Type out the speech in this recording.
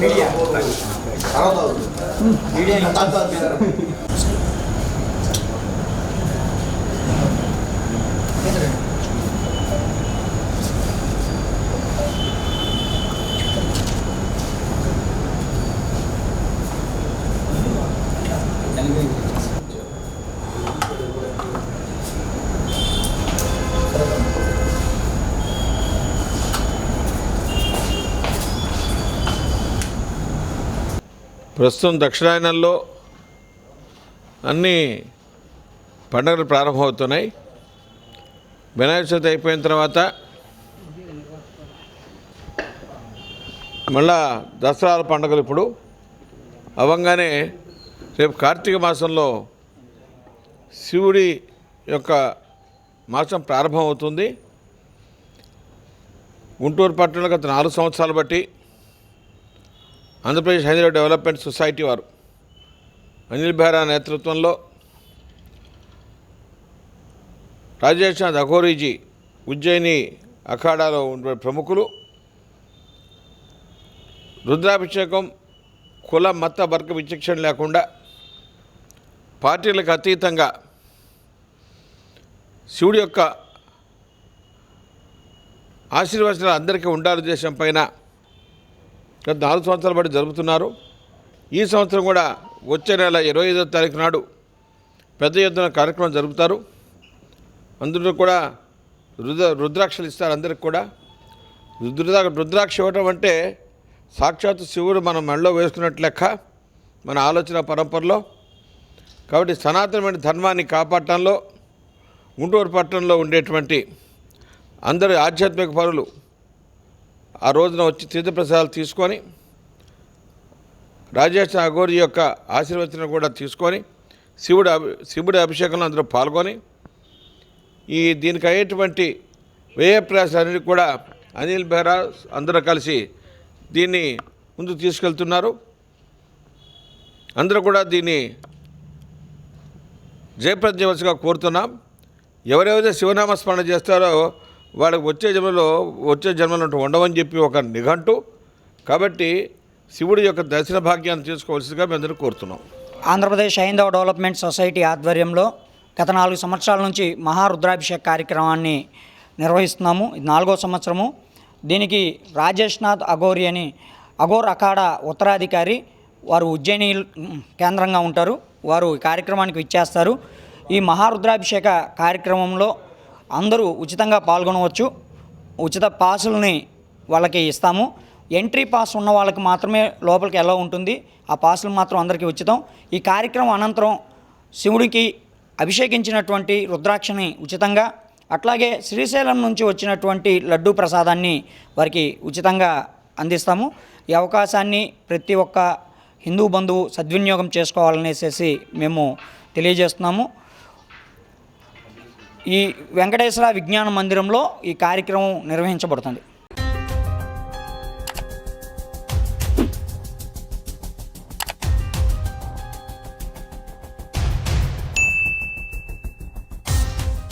Media ప్రస్తుతం దక్షిణాయనంలో అన్ని పండుగలు ప్రారంభమవుతున్నాయి. వినాయక చవితి అయిపోయిన తర్వాత మళ్ళా దసరా పండుగలు ఇప్పుడు. అవంగానే రేపు కార్తీక మాసంలో శివుడి యొక్క మాసం ప్రారంభమవుతుంది. గుంటూరు పట్టణంలో గత నాలుగు సంవత్సరాలు బట్టి ఆంధ్రప్రదేశ్ హైదరాబాద్ డెవలప్మెంట్ సొసైటీ వారు అనిల్ బెహ్రా నేతృత్వంలో రాజేష్నాథ్ అఘోరీజీ ఉజ్జయిని అఖాడాలో ఉండే ప్రముఖులు. రుద్రాభిషేకం కుల మత వర్గ విచక్షణ లేకుండా పార్టీలకు అతీతంగా శివుడి యొక్క ఆశీర్వచనాలు అందరికీ ఉండాలి దేశం పైన. గత నాలుగు సంవత్సరాల పాటు జరుపుతున్నారు. ఈ సంవత్సరం కూడా వచ్చే నెల ఇరవై ఐదో తారీఖు నాడు పెద్ద ఎత్తున కార్యక్రమం జరుపుతారు. అందులో కూడా రుద్ర రుద్రాక్షలు ఇస్తారు అందరికి కూడా. రుద్ర రుద్రాక్ష ఇవ్వటం అంటే సాక్షాత్ శివుడు మనం మెడలో వేసుకున్నట్టు లెక్క మన ఆలోచన పరంపరలో. కాబట్టి సనాతనమైన ధర్మాన్ని కాపాడటంలో గుంటూరు పట్టణంలో ఉండేటువంటి అందరి ఆధ్యాత్మిక పరులు ఆ రోజున వచ్చి తీర్థప్రసాదాలు తీసుకొని రాజేష్ అఘోరి యొక్క ఆశీర్వచనం కూడా తీసుకొని శివుడు అభి శివుడి అభిషేకంలో అందరూ పాల్గొని ఈ దీనికి అయ్యేటువంటి వ్యయప్రయాసాన్ని కూడా అనిల్ బెహ్రా అందరూ కలిసి దీన్ని ముందు తీసుకెళ్తున్నారు. అందరూ కూడా దీన్ని జయప్రద కోరుతున్నాం. ఎవరెవరైతే శివనామ స్మరణ చేస్తారో వాళ్ళకి వచ్చే జన్మలో వచ్చే జన్మలో ఉండవని చెప్పి ఒక నిఘంటు. కాబట్టి శివుడి యొక్క దర్శన భాగ్యాన్ని తీసుకోవాల్సిందిగా మేము కోరుతున్నాం. ఆంధ్రప్రదేశ్ హైందవ డెవలప్మెంట్ సొసైటీ ఆధ్వర్యంలో గత నాలుగు సంవత్సరాల నుంచి మహారుద్రాభిషేక్ కార్యక్రమాన్ని నిర్వహిస్తున్నాము. ఇది నాలుగో సంవత్సరము. దీనికి రాజేష్నాథ్ అఘోరి అని అఘోర్ అఖాడా ఉత్తరాధికారి వారు ఉజ్జయిని కేంద్రంగా ఉంటారు. వారు ఈ కార్యక్రమానికి విచ్చేస్తారు. ఈ మహారుద్రాభిషేక కార్యక్రమంలో అందరూ ఉచితంగా పాల్గొనవచ్చు. ఉచిత పాసుల్ని వాళ్ళకి ఇస్తాము. ఎంట్రీ పాస్ ఉన్న వాళ్ళకి మాత్రమే లోపలికి ఎలా ఉంటుంది? ఆ పాసులు మాత్రం అందరికీ ఉచితం. ఈ కార్యక్రమం అనంతరం శివుడికి అభిషేకించినటువంటి రుద్రాక్షని ఉచితంగా అట్లాగే శ్రీశైలం నుంచి వచ్చినటువంటి లడ్డూ ప్రసాదాన్ని వారికి ఉచితంగా అందిస్తాము. ఈ అవకాశాన్ని ప్రతి ఒక్క హిందూ బంధువు సద్వినియోగం చేసుకోవాలనేసేసి మేము తెలియజేస్తున్నాము. ఈ వెంకటేశ్వర విజ్ఞాన మందిరంలో ఈ కార్యక్రమం నిర్వహించబడుతుంది.